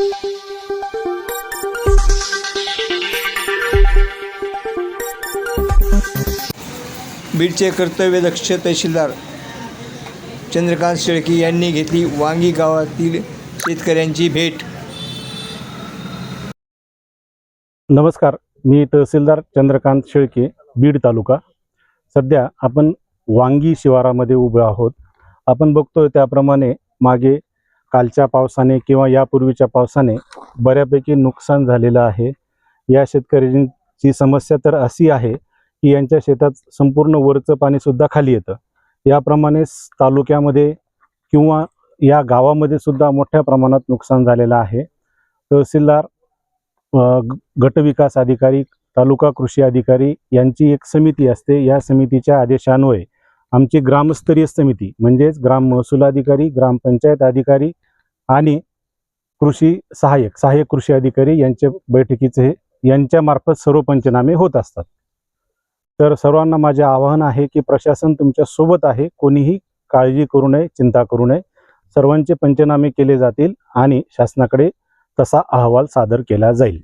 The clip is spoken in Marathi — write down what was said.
बीडचे कर्तव्यदक्ष तहसीलदार चंद्रकांत शेळके यांनी घेतली वांगी गावातील शेतकऱ्यांची भेट. नमस्कार मी तहसीलदार चंद्रकांत शेळके बीड तालुका. सध्या आपण वांगी शिवारामध्ये उभे आहोत. आपण बघतोय त्याप्रमाणे मागे कालच्या पावसाने किंवा यापूर्वीच्या पावसाने बऱ्यापैकी नुकसान झालेलं आहे. या शेतकऱ्यांची समस्या तर अशी आहे की यांच्या शेतात संपूर्ण वरचं पाणीसुद्धा खाली येतं. याप्रमाणेच तालुक्यामध्ये किंवा या गावामध्ये सुद्धा मोठ्या प्रमाणात नुकसान झालेलं आहे. तहसीलदार गटविकास अधिकारी तालुका कृषी अधिकारी यांची एक समिती असते. या समितीच्या आदेशान्वये आमची ग्रामस्तरीय समिती म्हणजेच ग्राम महसूल अधिकारी ग्रामपंचायत अधिकारी आणि कृषी सहाय्यक सहाय्यक कृषी अधिकारी यांच्या बैठकीचे यांच्यामार्फत सर्व पंचनामे होत असतात. तर सर्वांना माझे आवाहन आहे की प्रशासन तुमच्यासोबत आहे कोणीही काळजी करू नये चिंता करू नये. सर्वांचे पंचनामे केले जातील आणि शासनाकडे तसा अहवाल सादर केला जाईल.